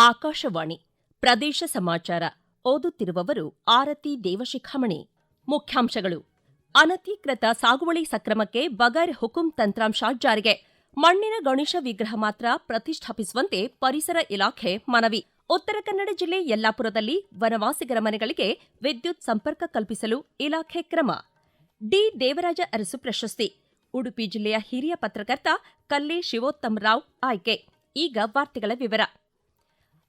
ಆಕಾಶವಾಣಿ ಪ್ರದೇಶ ಸಮಾಚಾರ ಓದುತ್ತಿರುವವರು ಆರತಿ ದೇವಶಿಖಾಮಣಿ. ಮುಖ್ಯಾಂಶಗಳು. ಅನಧಿಕೃತ ಸಾಗುವಳಿ ಸಕ್ರಮಕ್ಕೆ ಬಗರ್ ಹುಕುಂ ತಂತ್ರಾಂಶ ಜಾರಿಗೆ. ಮಣ್ಣಿನ ಗಣೇಶ ವಿಗ್ರಹ ಮಾತ್ರ ಪ್ರತಿಷ್ಠಾಪಿಸುವಂತೆ ಪರಿಸರ ಇಲಾಖೆ ಮನವಿ. ಉತ್ತರ ಕನ್ನಡ ಜಿಲ್ಲೆ ಯಲ್ಲಾಪುರದಲ್ಲಿ ವನವಾಸಿಗರ ಮನೆಗಳಿಗೆ ವಿದ್ಯುತ್ ಸಂಪರ್ಕ ಕಲ್ಪಿಸಲು ಇಲಾಖೆ ಕ್ರಮ. ಡಿ ದೇವರಾಜ ಅರಸು ಪ್ರಶಸ್ತಿ. ಉಡುಪಿ ಜಿಲ್ಲೆಯ ಹಿರಿಯ ಪತ್ರಕರ್ತ ಕಲ್ಲೆ ಶಿವೋತ್ತಮರಾವ್ ಆಯ್ಕೆ. ಈಗ ವಾರ್ತೆಗಳ ವಿವರ.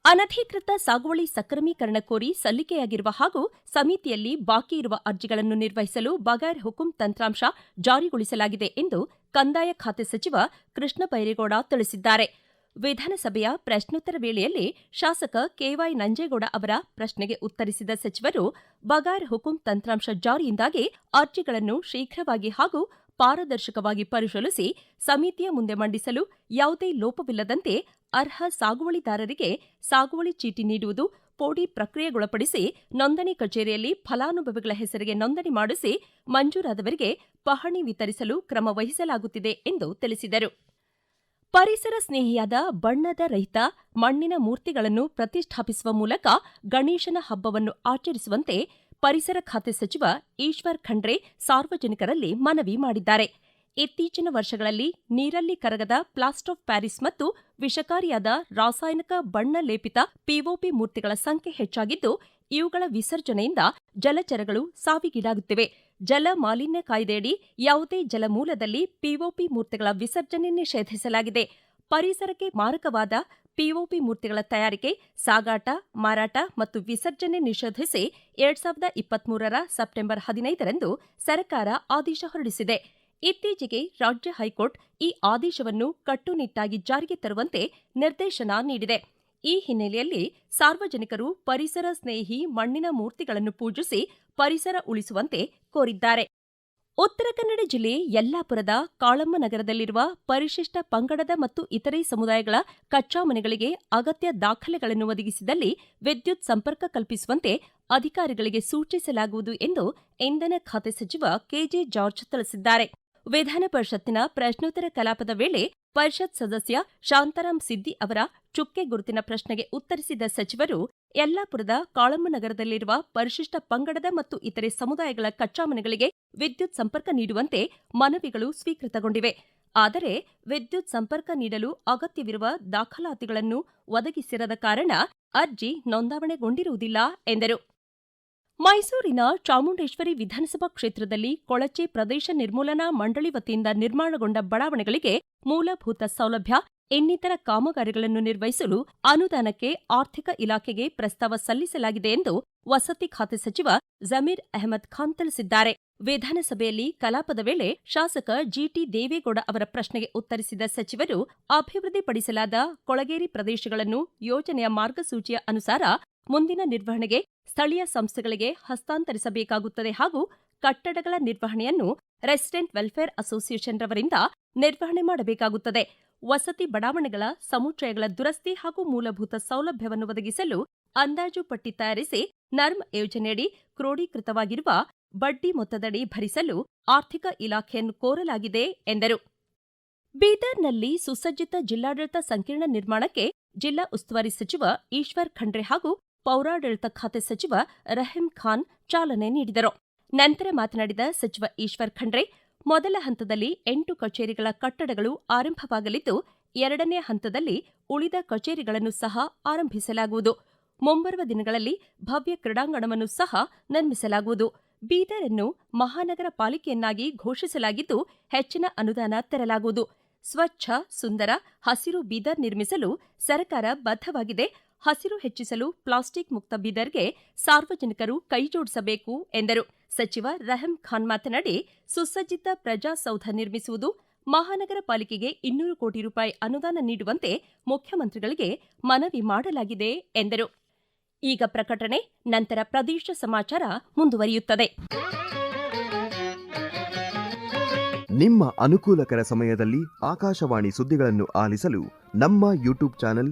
ಅನಧಿಕೃತ ಸಾಗುವಳಿ ಸಕ್ರಮೀಕರಣ ಕೋರಿ ಸಲ್ಲಿಕೆಯಾಗಿರುವ ಹಾಗೂ ಸಮಿತಿಯಲ್ಲಿ ಬಾಕಿ ಇರುವ ಅರ್ಜಿಗಳನ್ನು ನಿರ್ವಹಿಸಲು ಬಗೈರ್ ಹುಕುಂ ತಂತ್ರಾಂಶ ಜಾರಿಗೊಳಿಸಲಾಗಿದೆ ಎಂದು ಕಂದಾಯ ಖಾತೆ ಸಚಿವ ಕೃಷ್ಣ ಬೈರೇಗೌಡ ತಿಳಿಸಿದ್ದಾರೆ. ವಿಧಾನಸಭೆಯ ಪ್ರಶ್ನೋತ್ತರ ವೇಳೆಯಲ್ಲಿ ಶಾಸಕ ಕೆವೈ ನಂಜೇಗೌಡ ಅವರ ಪ್ರಶ್ನೆಗೆ ಉತ್ತರಿಸಿದ ಸಚಿವರು, ಬಗಾರ್ ಹುಕುಂ ತಂತ್ರಾಂಶ ಜಾರಿಯಿಂದಾಗಿ ಅರ್ಜಿಗಳನ್ನು ಶೀಘ್ರವಾಗಿ ಹಾಗೂ ಪಾರದರ್ಶಕವಾಗಿ ಪರಿಶೀಲಿಸಿ ಸಮಿತಿಯ ಮುಂದೆ ಮಂಡಿಸಲು ಯಾವುದೇ ಲೋಪವಿಲ್ಲದಂತೆ ಅರ್ಹ ಸಾಗುವಳಿದಾರರಿಗೆ ಸಾಗುವಳಿ ಚೀಟಿ ನೀಡುವುದು ಪೋಡಿ ಪ್ರಕ್ರಿಯೆಗೊಳಪಡಿಸಿ ನೋಂದಣಿ ಕಚೇರಿಯಲ್ಲಿ ಫಲಾನುಭವಿಗಳ ಹೆಸರಿಗೆ ನೋಂದಣಿ ಮಾಡಿಸಿ ಮಂಜೂರಾದವರಿಗೆ ಪಹಣಿ ವಿತರಿಸಲು ಕ್ರಮ ವಹಿಸಲಾಗುತ್ತಿದೆ ಎಂದು ತಿಳಿಸಿದರು. ಪರಿಸರ ಸ್ನೇಹಿಯಾದ ಬಣ್ಣದ ರಹಿತ ಮಣ್ಣಿನ ಮೂರ್ತಿಗಳನ್ನು ಪ್ರತಿಷ್ಠಾಪಿಸುವ ಮೂಲಕ ಗಣೇಶನ ಹಬ್ಬವನ್ನು ಆಚರಿಸುವಂತೆ ಪರಿಸರ ಖಾತೆ ಸಚಿವ ಈಶ್ವರ್ ಖಂಡ್ರೆ ಸಾರ್ವಜನಿಕರಲ್ಲಿ ಮನವಿ ಮಾಡಿದ್ದಾರೆ. ಇತ್ತೀಚಿನ ವರ್ಷಗಳಲ್ಲಿ ನೀರಲ್ಲಿ ಕರಗದ ಪ್ಲಾಸ್ಟರ್ ಆಫ್ ಪ್ಯಾರಿಸ್ ಮತ್ತು ವಿಷಕಾರಿಯಾದ ರಾಸಾಯನಿಕ ಬಣ್ಣ ಲೇಪಿತ ಪಿಒಪಿ ಮೂರ್ತಿಗಳ ಸಂಖ್ಯೆ ಹೆಚ್ಚಾಗಿದ್ದು, ಇವುಗಳ ವಿಸರ್ಜನೆಯಿಂದ ಜಲಚರಗಳು ಸಾವಿಗೀಡಾಗುತ್ತಿವೆ. ಜಲ ಮಾಲಿನ್ಯ ಕಾಯ್ದೆಯಡಿ ಯಾವುದೇ ಜಲಮೂಲದಲ್ಲಿ ಪಿಒಪಿ ಮೂರ್ತಿಗಳ ವಿಸರ್ಜನೆ ನಿಷೇಧಿಸಲಾಗಿದೆ. ಪರಿಸರಕ್ಕೆ ಮಾರಕವಾದ ಪಿಒಪಿ ಮೂರ್ತಿಗಳ ತಯಾರಿಕೆ, ಸಾಗಾಟ, ಮಾರಾಟ ಮತ್ತು ವಿಸರ್ಜನೆ ನಿಷೇಧಿಸಿ ಎರಡ್ ಸಾವಿರದ ಇಪ್ಪತ್ಮೂರರ ಸೆಪ್ಟೆಂಬರ್ ಹದಿನೈದರಂದು ಸರ್ಕಾರ ಆದೇಶ ಹೊರಡಿಸಿದೆ. ಇತ್ತೀಚೆಗೆ ರಾಜ್ಯ ಹೈಕೋರ್ಟ್ ಈ ಆದೇಶವನ್ನು ಕಟ್ಟುನಿಟ್ಟಾಗಿ ಜಾರಿಗೆ ತರುವಂತೆ ನಿರ್ದೇಶನ ನೀಡಿದೆ. ಈ ಹಿನ್ನೆಲೆಯಲ್ಲಿ ಸಾರ್ವಜನಿಕರು ಪರಿಸರ ಸ್ನೇಹಿ ಮಣ್ಣಿನ ಮೂರ್ತಿಗಳನ್ನು ಪೂಜಿಸಿ ಪರಿಸರ ಉಳಿಸುವಂತೆ ಕೋರಿದ್ದಾರೆ. ಉತ್ತರ ಕನ್ನಡ ಜಿಲ್ಲೆ ಯಲ್ಲಾಪುರದ ಕಾಳಮ್ಮ ನಗರದಲ್ಲಿರುವ ಪರಿಶಿಷ್ಟ ಪಂಗಡದ ಮತ್ತು ಇತರೆ ಸಮುದಾಯಗಳ ಕಚ್ಚಾ ಮನೆಗಳಿಗೆ ಅಗತ್ಯ ದಾಖಲೆಗಳನ್ನು ಒದಗಿಸಿದಲ್ಲಿ ವಿದ್ಯುತ್ ಸಂಪರ್ಕ ಕಲ್ಪಿಸುವಂತೆ ಅಧಿಕಾರಿಗಳಿಗೆ ಸೂಚಿಸಲಾಗುವುದು ಎಂದು ಇಂಧನ ಖಾತೆ ಸಚಿವ ಕೆಜೆ ಜಾರ್ಜ್ ತಿಳಿಸಿದ್ದಾರೆ. ವಿಧಾನ ಪರಿಷತ್ತಿನ ಪ್ರಶ್ನೋತ್ತರ ಕಲಾಪದ ವೇಳೆ ಪರಿಷತ್ ಸದಸ್ಯ ಶಾಂತಾರಾಂ ಸಿದ್ದಿ ಅವರ ಚುಕ್ಕೆ ಗುರುತಿನ ಪ್ರಶ್ನೆಗೆ ಉತ್ತರಿಸಿದ ಸಚಿವರು, ಯಲ್ಲಾಪುರದ ಕಾಳಮ್ಮ ನಗರದಲ್ಲಿರುವ ಪರಿಶಿಷ್ಟ ಪಂಗಡದ ಮತ್ತು ಇತರೆ ಸಮುದಾಯಗಳ ಕಚ್ಚಾ ಮನೆಗಳಿಗೆ ವಿದ್ಯುತ್ ಸಂಪರ್ಕ ನೀಡುವಂತೆ ಮನವಿಗಳು ಸ್ವೀಕೃತಗೊಂಡಿವೆ. ಆದರೆ ವಿದ್ಯುತ್ ಸಂಪರ್ಕ ನೀಡಲು ಅಗತ್ಯವಿರುವ ದಾಖಲಾತಿಗಳನ್ನು ಒದಗಿಸಿರದ ಕಾರಣ ಅರ್ಜಿ ನೋಂದಾವಣೆಗೊಂಡಿರುವುದಿಲ್ಲ ಎಂದರು. ಮೈಸೂರಿನ ಚಾಮುಂಡೇಶ್ವರಿ ವಿಧಾನಸಭಾ ಕ್ಷೇತ್ರದಲ್ಲಿ ಕೊಳಚೆ ಪ್ರದೇಶ ನಿರ್ಮೂಲನಾ ಮಂಡಳಿ ವತಿಯಿಂದ ನಿರ್ಮಾಣಗೊಂಡ ಬಡಾವಣೆಗಳಿಗೆ ಮೂಲಭೂತ ಸೌಲಭ್ಯ, ಇನ್ನಿತರ ಕಾಮಗಾರಿಗಳನ್ನು ನಿರ್ವಹಿಸಲು ಅನುದಾನಕ್ಕೆ ಆರ್ಥಿಕ ಇಲಾಖೆಗೆ ಪ್ರಸ್ತಾವ ಸಲ್ಲಿಸಲಾಗಿದೆ ಎಂದು ವಸತಿ ಖಾತೆ ಸಚಿವ ಜಮೀರ್ ಅಹಮದ್ ಖಾನ್ ತಿಳಿಸಿದ್ದಾರೆ. ವಿಧಾನಸಭೆಯಲ್ಲಿ ಕಲಾಪದ ವೇಳೆ ಶಾಸಕ ಜಿಟಿ ದೇವೇಗೌಡ ಅವರ ಪ್ರಶ್ನೆಗೆ ಉತ್ತರಿಸಿದ ಸಚಿವರು, ಅಭಿವೃದ್ಧಿಪಡಿಸಲಾದ ಕೊಳಗೇರಿ ಪ್ರದೇಶಗಳನ್ನು ಯೋಜನೆಯ ಮಾರ್ಗಸೂಚಿಯ ಅನುಸಾರ ಮುಂದಿನ ನಿರ್ವಹಣೆಗೆ ಸ್ಥಳೀಯ ಸಂಸ್ಥೆಗಳಿಗೆ ಹಸ್ತಾಂತರಿಸಬೇಕಾಗುತ್ತದೆ ಹಾಗೂ ಕಟ್ಟಡಗಳ ನಿರ್ವಹಣೆಯನ್ನು ರೆಸಿಡೆಂಟ್ ವೆಲ್ಫೇರ್ ಅಸೋಸಿಯೇಷನ್ ರವರಿಂದ ನಿರ್ವಹಣೆ ಮಾಡಬೇಕಾಗುತ್ತದೆ. ವಸತಿ ಬಡಾವಣೆಗಳ ಸಮುಚ್ಚಯಗಳ ದುರಸ್ತಿ ಹಾಗೂ ಮೂಲಭೂತ ಸೌಲಭ್ಯವನ್ನು ಒದಗಿಸಲು ಅಂದಾಜು ಪಟ್ಟಿ ತಯಾರಿಸಿ ನರ್ಮ್ ಯೋಜನೆಯಡಿ ಕ್ರೋಢೀಕೃತವಾಗಿರುವ ಬಡ್ಡಿ ಮೊತ್ತದಡಿ ಭರಿಸಲು ಆರ್ಥಿಕ ಇಲಾಖೆಯನ್ನು ಕೋರಲಾಗಿದೆ ಎಂದರು. ಬೀದರ್ನಲ್ಲಿ ಸುಸಜ್ಜಿತ ಜಿಲ್ಲಾಡಳಿತ ಸಂಕೀರ್ಣ ನಿರ್ಮಾಣಕ್ಕೆ ಜಿಲ್ಲಾ ಉಸ್ತುವಾರಿ ಸಚಿವ ಈಶ್ವರ್ ಖಂಡ್ರೆ ಹಾಗೂ ಪೌರಾಡಳಿತ ಖಾತೆ ಸಚಿವ ರಹೀಂ ಖಾನ್ ಚಾಲನೆ ನೀಡಿದರು. ನಂತರ ಮಾತನಾಡಿದ ಸಚಿವ ಈಶ್ವರ್ ಖಂಡ್ರೆ, ಮೊದಲ ಹಂತದಲ್ಲಿ ಎಂಟು ಕಚೇರಿಗಳ ಕಟ್ಟಡಗಳು ಆರಂಭವಾಗಲಿದ್ದು, ಎರಡನೇ ಹಂತದಲ್ಲಿ ಉಳಿದ ಕಚೇರಿಗಳನ್ನು ಸಹ ಆರಂಭಿಸಲಾಗುವುದು. ಮುಂಬರುವ ದಿನಗಳಲ್ಲಿ ಭವ್ಯ ಕ್ರೀಡಾಂಗಣವನ್ನು ಸಹ ನಿರ್ಮಿಸಲಾಗುವುದು. ಬೀದರನ್ನು ಮಹಾನಗರ ಪಾಲಿಕೆಯನ್ನಾಗಿ ಘೋಷಿಸಲಾಗಿದ್ದು, ಹೆಚ್ಚಿನ ಅನುದಾನ ತೆರಲಾಗುವುದು. ಸ್ವಚ್ಛ, ಸುಂದರ, ಹಸಿರು ಬೀದರ್ ನಿರ್ಮಿಸಲು ಸರ್ಕಾರ ಬದ್ಧವಾಗಿದೆ. ಹಸಿರು ಹೆಚ್ಚಿಸಲು ಪ್ಲಾಸ್ಟಿಕ್ ಮುಕ್ತ ಬೀದರ್ಗೆ ಸಾರ್ವಜನಿಕರು ಕೈಜೋಡಿಸಬೇಕು ಎಂದರು. ಸಚಿವ ರಹಮ್ ಖಾನ್ ಮಾತನಾಡಿ, ಸುಸಜ್ಜಿತ ಪ್ರಜಾಸೌಧ ನಿರ್ಮಿಸುವುದು ಮಹಾನಗರ ಪಾಲಿಕೆಗೆ ಇನ್ನೂರು ಕೋಟಿ ರೂಪಾಯಿ ಅನುದಾನ ನೀಡುವಂತೆ ಮುಖ್ಯಮಂತ್ರಿಗಳಿಗೆ ಮನವಿ ಮಾಡಲಾಗಿದೆ ಎಂದರು. ಈಗ ಪ್ರಕಟಣೆ, ನಂತರ ಪ್ರದೇಶ ಸಮಾಚಾರ ಮುಂದುವರಿಯುತ್ತದೆ. ನಿಮ್ಮ ಅನುಕೂಲಕರ ಸಮಯದಲ್ಲಿ ಆಕಾಶವಾಣಿ ಸುದ್ದಿಗಳನ್ನು ಆಲಿಸಲು ನಮ್ಮ ಯೂಟ್ಯೂಬ್ ಚಾನೆಲ್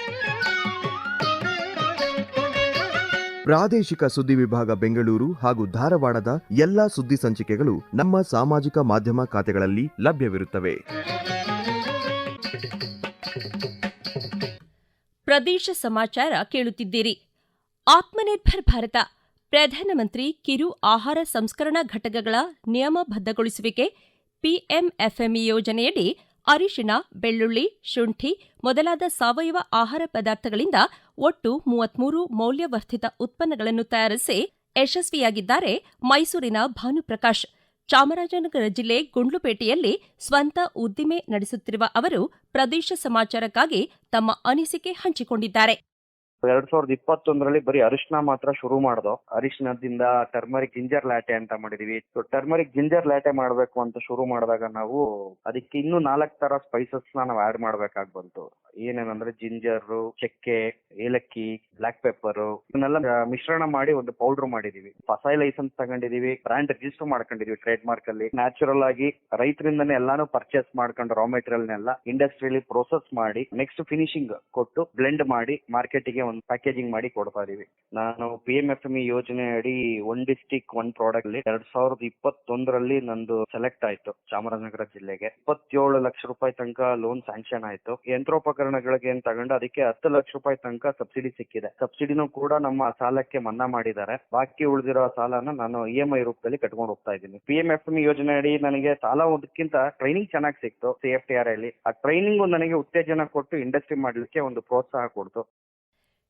ಪ್ರಾದೇಶಿಕ ಸುದ್ದಿ ವಿಭಾಗ ಬೆಂಗಳೂರು ಹಾಗೂ ಧಾರವಾಡದ ಎಲ್ಲಾ ಸುದ್ದಿ ಸಂಚಿಕೆಗಳು ನಮ್ಮ ಸಾಮಾಜಿಕ ಮಾಧ್ಯಮ ಖಾತೆಗಳಲ್ಲಿ ಲಭ್ಯವಿರುತ್ತವೆ. ಪ್ರದೇಶ ಸಮಾಚಾರ ಕೇಳುತ್ತಿದ್ದೀರಿ. ಆತ್ಮನಿರ್ಭರ್ ಭಾರತ, ಪ್ರಧಾನಮಂತ್ರಿ ಕಿರು ಆಹಾರ ಸಂಸ್ಕರಣಾ ಘಟಕಗಳ ನಿಯಮಬದ್ಧಗೊಳಿಸುವಿಕೆ ಪಿಎಂಎಫ್ಎಂಇ ಯೋಜನೆಯಡಿ ಅರಿಶಿಣ, ಬೆಳ್ಳುಳ್ಳಿ, ಶುಂಠಿ ಮೊದಲಾದ ಸಾವಯವ ಆಹಾರ ಪದಾರ್ಥಗಳಿಂದ ಒಟ್ಟು ಮೂವತ್ಮೂರು ಮೌಲ್ಯವರ್ಧಿತ ಉತ್ಪನ್ನಗಳನ್ನು ತಯಾರಿಸಿ ಯಶಸ್ವಿಯಾಗಿದ್ದಾರೆ ಮೈಸೂರಿನ ಭಾನುಪ್ರಕಾಶ್. ಚಾಮರಾಜನಗರ ಜಿಲ್ಲೆ ಗುಂಡ್ಲುಪೇಟೆಯಲ್ಲಿ ಸ್ವಂತ ಉದ್ದಿಮೆ ನಡೆಸುತ್ತಿರುವ ಅವರು ಪ್ರದೇಶ ಸಮಾಚಾರಕ್ಕಾಗಿ ತಮ್ಮ ಅನಿಸಿಕೆ ಹಂಚಿಕೊಂಡಿದ್ದಾರೆ. ಎರಡ್ ಸಾವಿರದ ಇಪ್ಪತ್ತೊಂದರಲ್ಲಿ ಬರೀ ಅರಿಶಿನ ಮಾತ್ರ ಶುರು ಮಾಡ್ದೋ. ಅರಿಶಿನದಿಂದ ಟರ್ಮರಿಕ್ ಜಿಂಜರ್ ಲ್ಯಾಟೆ ಅಂತ ಮಾಡಿದೀವಿ. ಟರ್ಮರಿಕ್ ಜಿಂಜರ್ ಲ್ಯಾಟೆ ಮಾಡ್ಬೇಕು ಅಂತ ಶುರು ಮಾಡಿದಾಗ ನಾವು ಅದಕ್ಕೆ ಇನ್ನೂ ನಾಲ್ಕು ತರ ಸ್ಪೈಸಸ್ನ ನಾವು ಆಡ್ ಮಾಡ್ಬೇಕಾಗ್ ಬಂತು. ಏನೇನಂದ್ರೆ ಜಿಂಜರ್, ಚಕ್ಕೆ, ಏಲಕ್ಕಿ ಬ್ಲಾಕ್ ಪೆಪ್ಪರ್ ಇವನ್ನೆಲ್ಲ ಮಿಶ್ರಣ ಮಾಡಿ ಒಂದು ಪೌಡರ್ ಮಾಡಿದೀವಿ. ಫಸಾಯಿ ಲೈಸೆನ್ಸ್ ತಗೊಂಡಿದೀವಿ. ಬ್ರ್ಯಾಂಡ್ ರಿಜಿಸ್ಟರ್ ಮಾಡ್ಕೊಂಡಿದೀವಿ ಟ್ರೇಡ್ ಮಾರ್ಕ್ ಅಲ್ಲಿ. ನ್ಯಾಚುರಲ್ ಆಗಿ ರೈತರಿಂದನೇ ಎಲ್ಲಾನು ಪರ್ಚೇಸ್ ಮಾಡ್ಕೊಂಡು ರಾ ಮೆಟೀರಿಯಲ್ ನೆಲ್ಲ ಇಂಡಸ್ಟ್ರಿಯಲ್ಲಿ ಪ್ರೊಸೆಸ್ ಮಾಡಿ ನೆಕ್ಸ್ಟ್ ಫಿನಿಶಿಂಗ್ ಕೊಟ್ಟು ಬ್ಲೆಂಡ್ ಮಾಡಿ ಮಾರ್ಕೆಟಿಗೆ ಒಂದು ಪ್ಯಾಕೇಜಿಂಗ್ ಮಾಡಿ ಕೊಡ್ತಾ ಇದೀವಿ. ನಾನು ಪಿ ಎಂ ಎಫ್ ಎಂ ಯೋಜನೆ ಅಡಿ ಒನ್ ಡಿಸ್ಟಿಕ್ ಒನ್ ಪ್ರಾಡಕ್ಟ್ ಅಲ್ಲಿ ಎರಡ್ ಸಾವಿರದ ಇಪ್ಪತ್ತೊಂದರಲ್ಲಿ ನಂದು ಸೆಲೆಕ್ಟ್ ಆಯ್ತು ಚಾಮರಾಜನಗರ ಜಿಲ್ಲೆಗೆ. ಇಪ್ಪತ್ತೇಳು ಲಕ್ಷ ರೂಪಾಯಿ ತನಕ ಲೋನ್ ಸ್ಯಾಂಕ್ಷನ್ ಆಯ್ತು. ಯಂತ್ರೋಪಕರಣಗಳಿಗೆ ಏನ್ ತಗೊಂಡು ಅದಕ್ಕೆ ಹತ್ತು ಲಕ್ಷ ರೂಪಾಯಿ ತನಕ ಸಬ್ಸಿಡಿ ಸಿಕ್ಕಿದೆ. ಸಬ್ಸಿಡಿನೂ ಕೂಡ ನಮ್ಮ ಸಾಲಕ್ಕೆ ಮನ್ನಾ ಮಾಡಿದ್ದಾರೆ. ಬಾಕಿ ಉಳಿದಿರೋ ಸಾಲನ ನಾನು ಇ ಎಂ ಐ ರೂಪದಲ್ಲಿ ಕಟ್ಕೊಂಡು ಹೋಗ್ತಾ ಇದ್ದೀನಿ. ಪಿ ಎಂ ಎಫ್ ಎಂ ಯೋಜನೆ ಅಡಿ ನನಗೆ ಸಾಲ ಒಂದಕ್ಕಿಂತ ಟ್ರೈನಿಂಗ್ ಚೆನ್ನಾಗಿ ಸಿಕ್ತು ಸಿ ಎಫ್ ಟಿ ಆರ್ ಅಲ್ಲಿ. ಆ ಟ್ರೈನಿಂಗ್ ನನಗೆ ಉತ್ತೇಜನ ಕೊಟ್ಟು ಇಂಡಸ್ಟ್ರಿ ಮಾಡ್ಲಿಕ್ಕೆ ಒಂದು ಪ್ರೋತ್ಸಾಹ ಕೊಡ್ತು.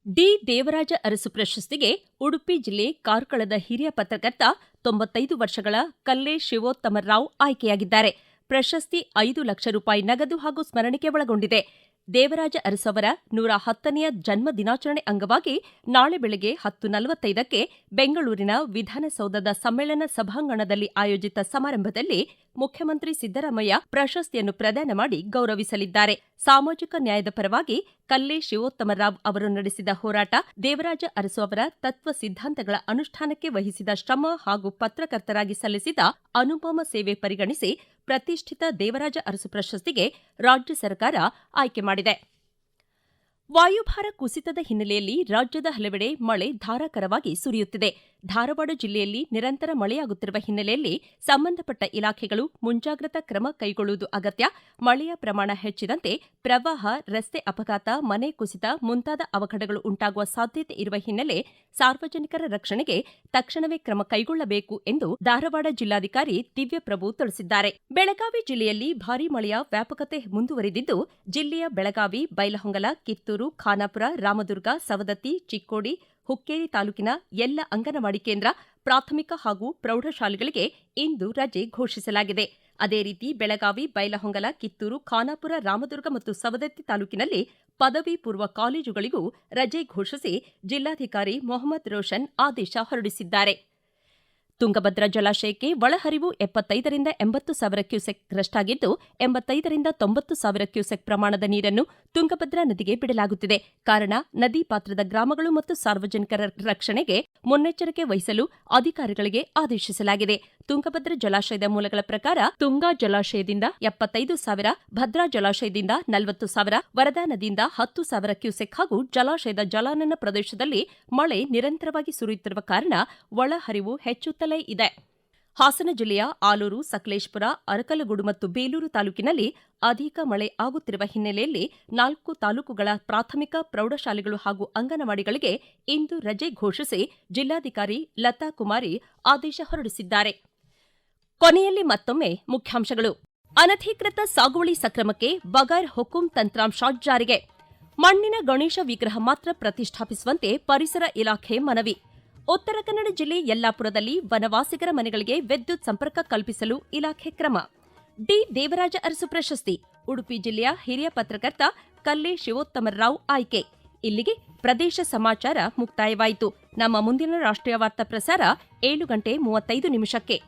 ಡಿ ದೇವರಾಜ ಅರಸು ಪ್ರಶಸ್ತಿಗೆ ಉಡುಪಿ ಜಿಲ್ಲೆ ಕಾರ್ಕಳದ ಹಿರಿಯ ಪತ್ರಕರ್ತ ತೊಂಬತ್ತೈದು ವರ್ಷಗಳ ಕಲ್ಲೆ ಶಿವೋತ್ತಮರಾವ್ ಆಯ್ಕೆಯಾಗಿದ್ದಾರೆ. ಪ್ರಶಸ್ತಿ ಐದು ಲಕ್ಷ ರೂಪಾಯಿ ನಗದು ಹಾಗೂ ಸ್ಮರಣಿಕೆ ಒಳಗೊಂಡಿದೆ. ದೇವರಾಜ ಅರಸವರ ನೂರ ಹತ್ತನೆಯ ಜನ್ಮ ದಿನಾಚರಣೆ ಅಂಗವಾಗಿ ನಾಳೆ ಬೆಳಗ್ಗೆ ಹತ್ತು ನಲವತ್ತೈದಕ್ಕೆ ಬೆಂಗಳೂರಿನ ವಿಧಾನಸೌಧದ ಸಮ್ಮೇಳನ ಸಭಾಂಗಣದಲ್ಲಿ ಆಯೋಜಿತ ಸಮಾರಂಭದಲ್ಲಿ ಮುಖ್ಯಮಂತ್ರಿ ಸಿದ್ದರಾಮಯ್ಯ ಪ್ರಶಸ್ತಿಯನ್ನು ಪ್ರದಾನ ಮಾಡಿ ಗೌರವಿಸಲಿದ್ದಾರೆ. ಸಾಮಾಜಿಕ ನ್ಯಾಯದ ಪರವಾಗಿ ಕಲ್ಲೆ ಶಿವೋತ್ತಮರಾವ್ ಅವರು ನಡೆಸಿದ ಹೋರಾಟ ದೇವರಾಜ ಅರಸು ತತ್ವ ಸಿದ್ಧಾಂತಗಳ ಅನುಷ್ಠಾನಕ್ಕೆ ವಹಿಸಿದ ಶ್ರಮ ಹಾಗೂ ಪತ್ರಕರ್ತರಾಗಿ ಸಲ್ಲಿಸಿದ ಅನುಪಮ ಸೇವೆ ಪರಿಗಣಿಸಿ ಪ್ರತಿಷ್ಠಿತ ದೇವರಾಜ ಅರಸು ಪ್ರಶಸ್ತಿಗೆ ರಾಜ್ಯ ಸರ್ಕಾರ ಆಯ್ಕೆ ಮಾಡಿದೆ. ವಾಯುಭಾರ ಕುಸಿತದ ಹಿನ್ನೆಲೆಯಲ್ಲಿ ರಾಜ್ಯದ ಹಲವೆಡೆ ಮಳೆ ಧಾರಾಕಾರವಾಗಿ ಸುರಿಯುತ್ತಿದೆ. ಧಾರವಾಡ ಜಿಲ್ಲೆಯಲ್ಲಿ ನಿರಂತರ ಮಳೆಯಾಗುತ್ತಿರುವ ಹಿನ್ನೆಲೆಯಲ್ಲಿ ಸಂಬಂಧಪಟ್ಟ ಇಲಾಖೆಗಳು ಮುಂಜಾಗ್ರತಾ ಕ್ರಮ ಕೈಗೊಳ್ಳುವುದು ಅಗತ್ಯ. ಮಳೆಯ ಪ್ರಮಾಣ ಹೆಚ್ಚಿದಂತೆ ಪ್ರವಾಹ, ರಸ್ತೆ ಅಪಘಾತ, ಮನೆ ಕುಸಿತ ಮುಂತಾದ ಅವಘಡಗಳು ಉಂಟಾಗುವ ಸಾಧ್ಯತೆ ಇರುವ ಹಿನ್ನೆಲೆ ಸಾರ್ವಜನಿಕರ ರಕ್ಷಣೆಗೆ ತಕ್ಷಣವೇ ಕ್ರಮ ಕೈಗೊಳ್ಳಬೇಕು ಎಂದು ಧಾರವಾಡ ಜಿಲ್ಲಾಧಿಕಾರಿ ದಿವ್ಯಪ್ರಭು ತಿಳಿಸಿದ್ದಾರೆ. ಬೆಳಗಾವಿ ಜಿಲ್ಲೆಯಲ್ಲಿ ಭಾರೀ ಮಳೆಯ ವ್ಯಾಪಕತೆ ಮುಂದುವರಿದಿದ್ದು, ಜಿಲ್ಲೆಯ ಬೆಳಗಾವಿ, ಬೈಲಹೊಂಗಲ, ಕಿತ್ತೂರು ಖಾನಾಪುರ, ರಾಮದುರ್ಗ, ಸವದತ್ತಿ, ಚಿಕ್ಕೋಡಿ, ಹುಕ್ಕೇರಿ ತಾಲೂಕಿನ ಎಲ್ಲ ಅಂಗನವಾಡಿ ಕೇಂದ್ರ ಪ್ರಾಥಮಿಕ ಹಾಗೂ ಪ್ರೌಢಶಾಲೆಗಳಿಗೆ ಇಂದು ರಜೆ ಘೋಷಿಸಲಾಗಿದೆ. ಅದೇ ರೀತಿ ಬೆಳಗಾವಿ, ಬೈಲಹೊಂಗಲ, ಕಿತ್ತೂರು, ಖಾನಾಪುರ, ರಾಮದುರ್ಗ ಮತ್ತು ಸವದತ್ತಿ ತಾಲೂಕಿನಲ್ಲಿ ಪದವಿ ಪೂರ್ವ ಕಾಲೇಜುಗಳಿಗೂ ರಜೆ ಘೋಷಿಸಿ ಜಿಲ್ಲಾಧಿಕಾರಿ ಮೊಹಮ್ಮದ್ ರೋಷನ್ ಆದೇಶ ಹೊರಡಿಸಿದ್ದಾರೆ. ತುಂಗಭದ್ರಾ ಜಲಾಶಯಕ್ಕೆ ಒಳಹರಿವು ಎಪ್ಪತ್ತೈದರಿಂದ ಎಂಬತ್ತು ಸಾವಿರ ಕ್ಯೂಸೆಕ್ ರಷ್ಟಾಗಿದ್ದು, ಎಂಬತ್ತೈದರಿಂದ ತೊಂಬತ್ತು ಸಾವಿರ ಕ್ಯೂಸೆಕ್ ಪ್ರಮಾಣದ ನೀರನ್ನು ತುಂಗಭದ್ರಾ ನದಿಗೆ ಬಿಡಲಾಗುತ್ತಿದೆ. ಕಾರಣ, ನದಿ ಪಾತ್ರದ ಗ್ರಾಮಗಳು ಮತ್ತು ಸಾರ್ವಜನಿಕರ ರಕ್ಷಣೆಗೆ ಮುನ್ನೆಚ್ಚರಿಕೆ ವಹಿಸಲು ಅಧಿಕಾರಿಗಳಿಗೆ ಆದೇಶಿಸಲಾಗಿದೆ. ತುಂಗಭದ್ರಾ ಜಲಾಶಯದ ಮೂಲಗಳ ಪ್ರಕಾರ ತುಂಗಾ ಜಲಾಶಯದಿಂದ ಎಪ್ಪತ್ತೈದು ಸಾವಿರ, ಭದ್ರಾ ಜಲಾಶಯದಿಂದ ನಲವತ್ತು ಸಾವಿರ, ವರದಾ ನದಿಯಿಂದ ಹತ್ತು ಸಾವಿರ ಕ್ಯೂಸೆಕ್ ಹಾಗೂ ಜಲಾಶಯದ ಜಲಾನನ ಪ್ರದೇಶದಲ್ಲಿ ಮಳೆ ನಿರಂತರವಾಗಿ ಸುರಿಯುತ್ತಿರುವ ಕಾರಣ ಒಳಹರಿವು ಹೆಚ್ಚುತ್ತಲೇ ಇದೆ. ಹಾಸನ ಜಿಲ್ಲೆಯ ಆಲೂರು, ಸಕಲೇಶಪುರ, ಅರಕಲಗೂಡು ಮತ್ತು ಬೇಲೂರು ತಾಲೂಕಿನಲ್ಲಿ ಅಧಿಕ ಮಳೆ ಆಗುತ್ತಿರುವ ಹಿನ್ನೆಲೆಯಲ್ಲಿ ನಾಲ್ಕು ತಾಲೂಕುಗಳ ಪ್ರಾಥಮಿಕ ಪ್ರೌಢಶಾಲೆಗಳು ಹಾಗೂ ಅಂಗನವಾಡಿಗಳಿಗೆ ಇಂದು ರಜೆ ಘೋಷಿಸಿ ಜಿಲ್ಲಾಧಿಕಾರಿ ಲತಾ ಕುಮಾರಿ ಆದೇಶ ಹೊರಡಿಸಿದ್ದಾರೆ. ಕೊನೆಯಲ್ಲಿ ಮತ್ತೊಮ್ಮೆ ಮುಖ್ಯಾಂಶಗಳು. ಅನಧಿಕೃತ ಸಾಗುವಳಿ ಸಕ್ರಮಕ್ಕೆ ಬಗರ್ ಹುಕುಂ ತಂತ್ರಾಂಶ ಜಾರಿಗೆ. ಮಣ್ಣಿನ ಗಣೇಶ ವಿಗ್ರಹ ಮಾತ್ರ ಪ್ರತಿಷ್ಠಾಪಿಸುವಂತೆ ಪರಿಸರ ಇಲಾಖೆ ಮನವಿ. ಉತ್ತರ ಕನ್ನಡ ಜಿಲ್ಲೆ ಯಲ್ಲಾಪುರದಲ್ಲಿ ವನವಾಸಿಗರ ಮನೆಗಳಿಗೆ ವಿದ್ಯುತ್ ಸಂಪರ್ಕ ಕಲ್ಪಿಸಲು ಇಲಾಖೆ ಕ್ರಮ. ಡಿ ದೇವರಾಜ ಅರಸು ಪ್ರಶಸ್ತಿ. ಉಡುಪಿ ಜಿಲ್ಲೆಯ ಹಿರಿಯ ಪತ್ರಕರ್ತ ಕಲ್ಲೆ ಶಿವೋತ್ತಮರಾವ್ ಆಯ್ಕೆ. ಇಲ್ಲಿಗೆ ಪ್ರದೇಶ ಸಮಾಚಾರ ಮುಕ್ತಾಯವಾಯಿತು. ನಮ್ಮ ಮುಂದಿನ ರಾಷ್ಟ್ರೀಯ ವಾರ್ತಾ ಪ್ರಸಾರ ಏಳು ಗಂಟೆ ಮೂವತ್ತೈದು ನಿಮಿಷಕ್ಕೆ.